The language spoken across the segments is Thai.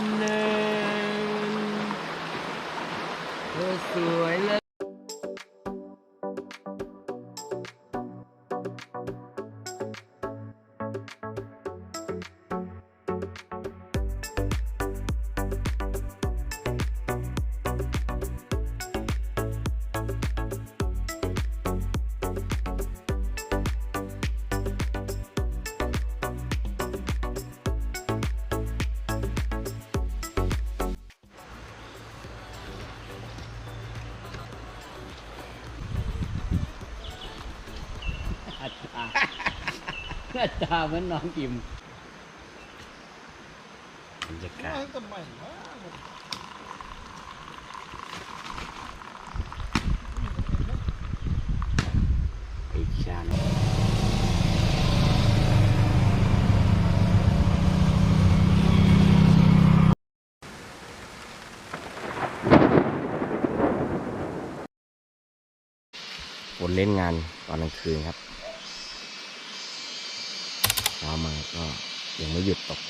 ำ อัตราเหมือนน้องกิมบรรยากาศทำไมวะอีกชานคนเล่นงานตอนกลางคืนครับเช้ามาก็ ยังไม่หยุดตก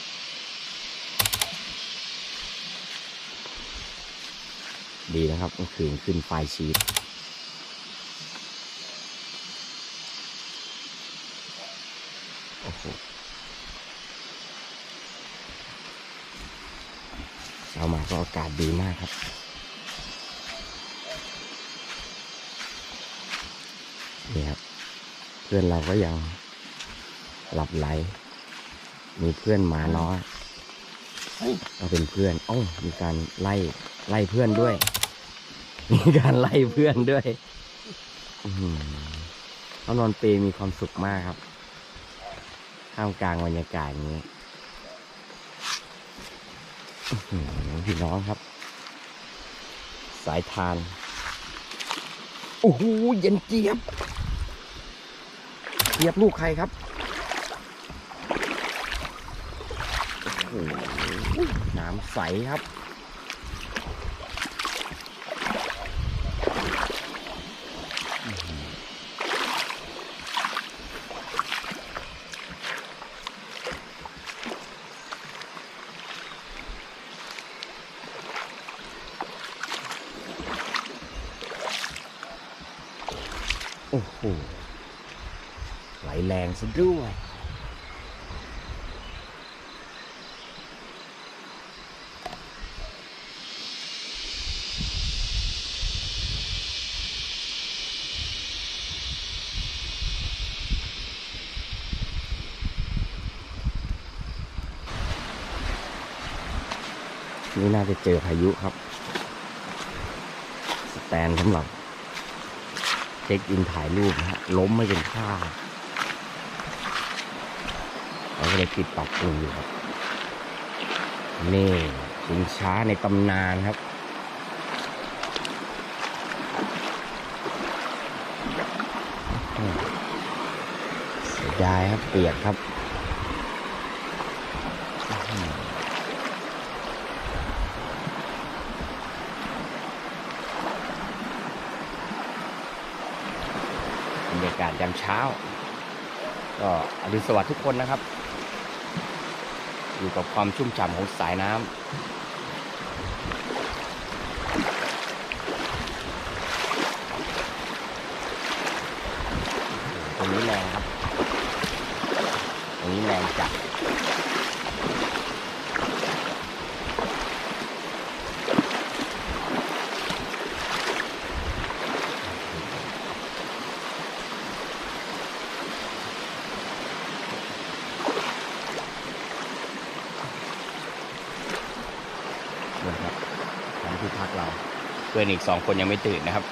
ดีนะครับกลางคืนขึ้นไฟชีตโอ้โหเช้ามาก็อากาศดีมากครับ นี่ครับ เพื่อนเราก็ยังหลับไหล มีเพื่อนหมาน้อยก็เป็นเพื่อนอ้อมีการไล่ไล่เพื่อนด้วย มีการไล่เพื่อนด้วยอื้อหือเขานอนเปรมีความสุขมากครับท่ามกลางบรรยากาศอย่างนี้อื้อหือพี่น้องครับ สายทาน โอ้โหเย็นเจี๊ยบเจี๊ยบลูกใครครับ โอ้โหน้ำใสครับ โอ้โหไหลแรงซะด้วย นี่น่าจะเจอพายุครับสแตนสำหรับเช็คอินถ่ายรูปฮะล้มไม่เป็นท่าเราก็เลยปิดปรับปรุงอยู่ครับ นี่ชิงช้าในตำนานครับเสียดายครับเปียกครับอื้อหือบรรยากาศยามเช้า ก็อรุณสวัสดิ์ทุกคนนะครับ อยู่กับความชุ่มฉ่ำของสายน้ำตรงนี้แรงครับตรงนี้แรงจัดนะครับทางที่พักเรา เพื่ อนอีกสองคนยังไม่ตื่นนะครับ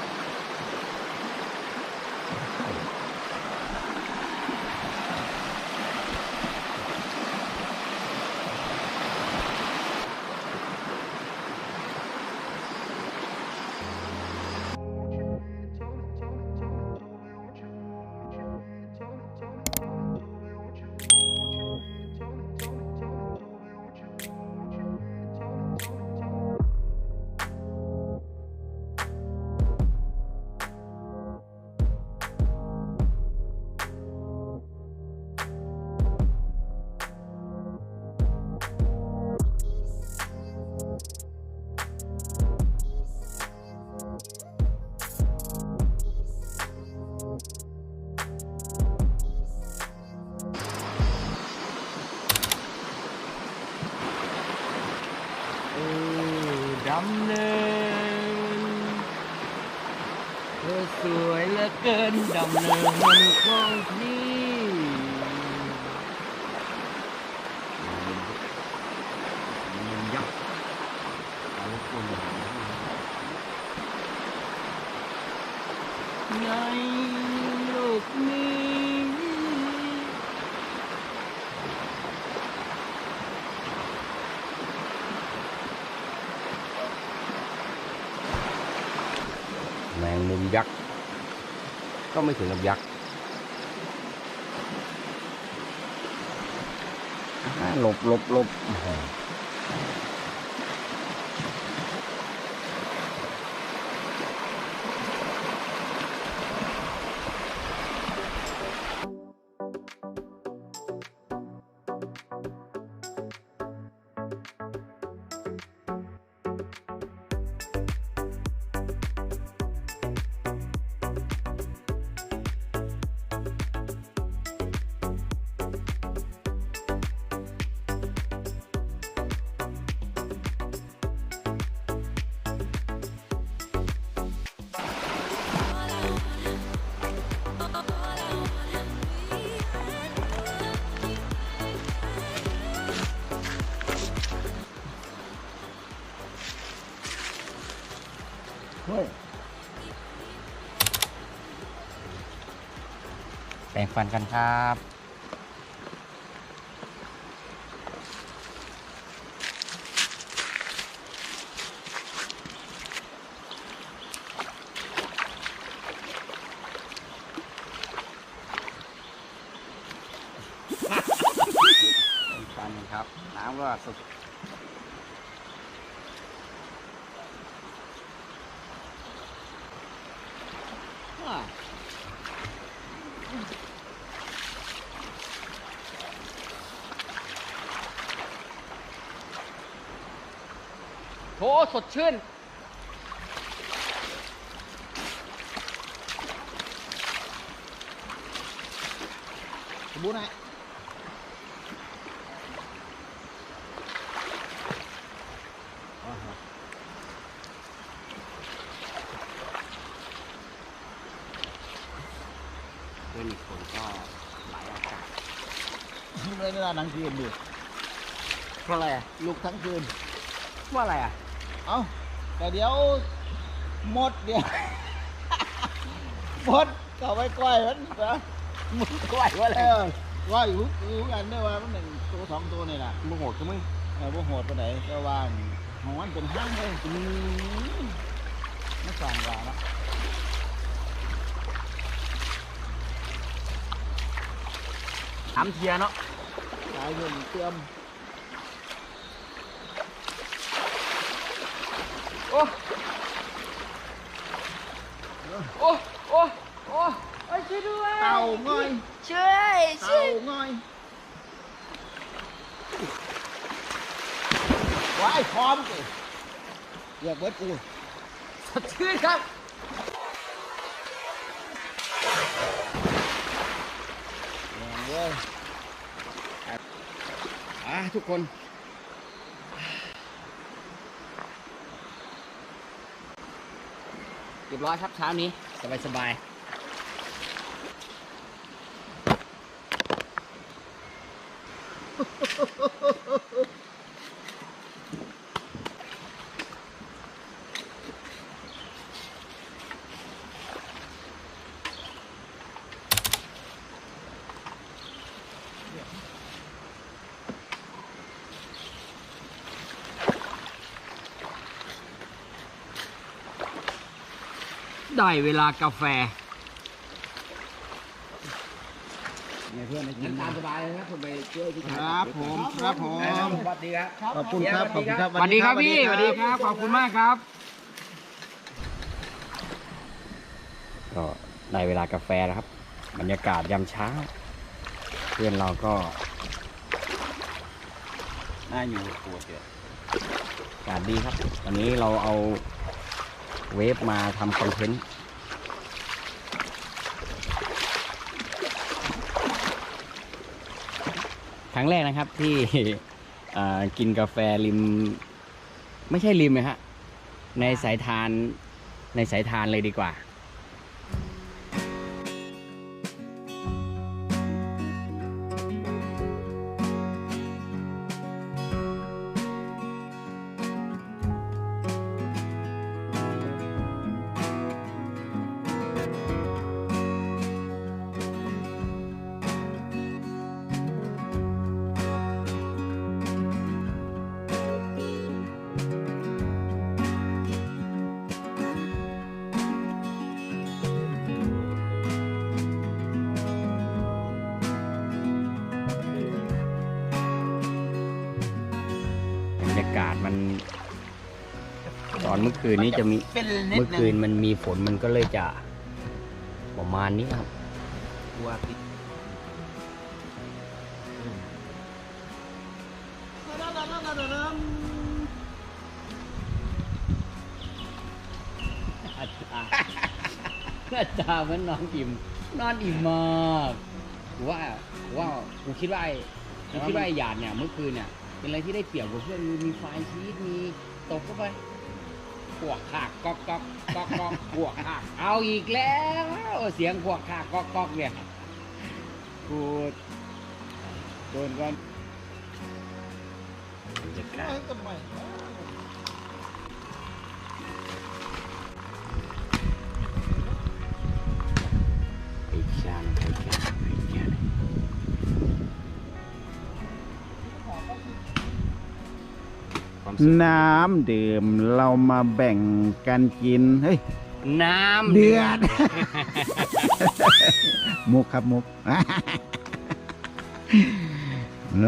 ดำเนินเธอสวยเหลือเกินดำเนินมันของที่ งมุมยักษ์ ก็ไม่ถึงกับยักษ์หลบหลบหลบ งปันกันครับปันครับ น้ำก็สุด โหสดชื่น สมบูรณ์นะเพื่อนอีกคนก็ไหลอากาศไม่ได้หนังคืนดิเพราะอะไรอะลุกทั้งคืน ว่าอะไรอะ เอ้าแต่เดี๋ยวหมดเดี๋ยวหมดก็ไปก้อยมันนะมึงก็ไหวว่าอะไรเออก้อยอยู่อยู่กันได้ว่ามันหนึ่งตัวสองตัวนี่แหละมึงโหดคือมึงเออพวกโหดไปไหนก็ว่าของมันเป็นห้างเลยอืมไม่สั่งกว่าละทำเทียเนาะตายเงินเติม โอ้โอ้โอ้โอ้ไอ้ช่วยด้วยเต่าง่อยช่วยช่วเต่ายง่อยว้ายพร้อมสิเรียกเบิร์ดกูสดชื่นครับแรงเว้ยอะทุกคน เรียบร้อยครับเช้านี้สบายสบาย ได้เวลากาแฟเนี่ยเพื่อนให้กิงั้นนตามสบายเลยนะคุณไปช่วยพี่คชายรับผมครับผมสวัสดีครับขอบคุณครับขอบคุณครับสวัสดีครับพี่สวัสดีครับขอบคุณมากครับก็ได้เวลากาแฟแล้วครับ บรรยากาศยามเช้า เพื่อนเราก็น่าอยู่ปวดเยอะอากาศดีครับ วันนี้เราเอา เวฟมาทำคอนเทนต์ครั้งแรกนะครับที่กินกาแฟริม ไม่ใช่ริมนะฮะในสายทานในสายทานเลยดีกว่า เมื่อคืนนี้จะมีเป็นนิดเมื่อนึคืนงมันมีฝนมันก็เลยจะประมาณนี้ครับตัวติดอาจารย์ อาจารย์มันนอนอิ่มนอนอิ่มมากกูว่ากูว่ากูคิดว่าไอ้กูคิดว่าไอ้หยาดเนี่ยเมื่อคืนเนี่ยเป็นอะไรที่ได้เปรียบกว่าเพื่อนมีมีไฟชีสมีตกเข้าไป ขวกขากก๊อกก๊อกก๊อกก๊อกขวกขากเอาอีกแล้วเสียงขวกขากก๊อกก๊อกเนี่ยกูโดนก่อนบรรยา ความสุขน้ำดื่มเรามาแบ่งกันกิน เฮ้ย น้ำเดือด มุกครับมุก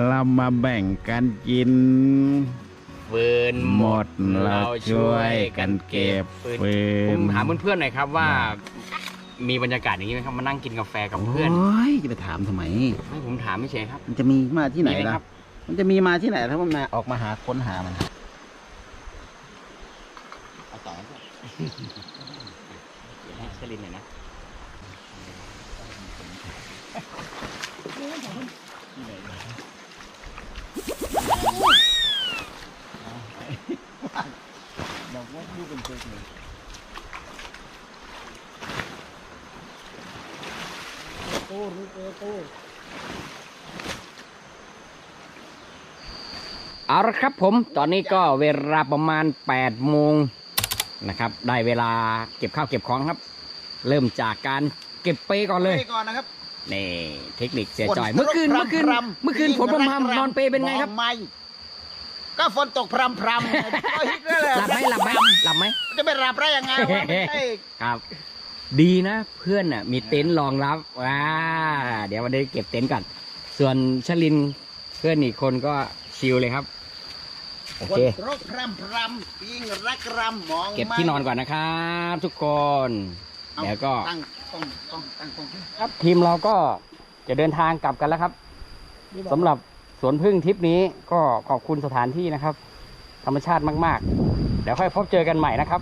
เรามาแบ่งกันกิน ฟืนหมดเราช่วยกันเก็บฟืนฟืผนมถามเพื่อนๆหน่อยครับว่า มีบรรยากาศอย่างนี้ไหมครับมานั่งกินกาแฟกับเพื่อนโอ้ยจะไปถามทำไมให้ผมถามไม่ใช่ครับ มันจะมีมาที่ไหนมีไหมล่ะครับมันจะมีมาที่ไหนถ้ามันมาออกมาหาค้นหามันเอาต่อ เดี๋ยวให้เชลินหน่อยนะบอกว่าดูเป็นเพื่อนเลยตู้รู้เจอตู้เอาละครับผม ตอนนี้ก็เวลาประมาณ8โมง นะครับ ได้เวลาเก็บข้าวเก็บของครับ เริ่มจากการเก็บเปก่อนเลยไปก่อนนะครับ นี่เทคนิคเสียจ่อย ฝเมื่อคืนตเมื่อคืน พรำๆเมื่อคืนฝนพรำๆนอนเปเป็นไงครับมองไม่ก็ฝนตกพรำพรำๆก็ฮิตนั่นแหละหลับไหมหลับไหมหลับไหม จะไปหลับได้ยังไงวะไม่ใช่ ครับ ดีนะเพื่อนอะมีเต็นท์รองรับว้าเดี๋ยววันนี้เก็บเต็นท์ก่อน ส่วนชลินเพื่อนอีกคนก็ชิลเลยครับ โอฝนเคตกพรำพรำยิ่งรักรำมองเก็บไม่ที่นอนก่อนนะครับทุกคนเอาเดี๋ยวก็ตั้งต้องต้องตั้งตรงที่ครับทีมเราก็จะเดินทางกลับกันแล้วครับสำหรับสวนพึ่งทริปนี้ก็ขอบคุณสถานที่นะครับ ธรรมชาติมาก ๆ เดี๋ยวค่อยพบเจอกันใหม่นะครับ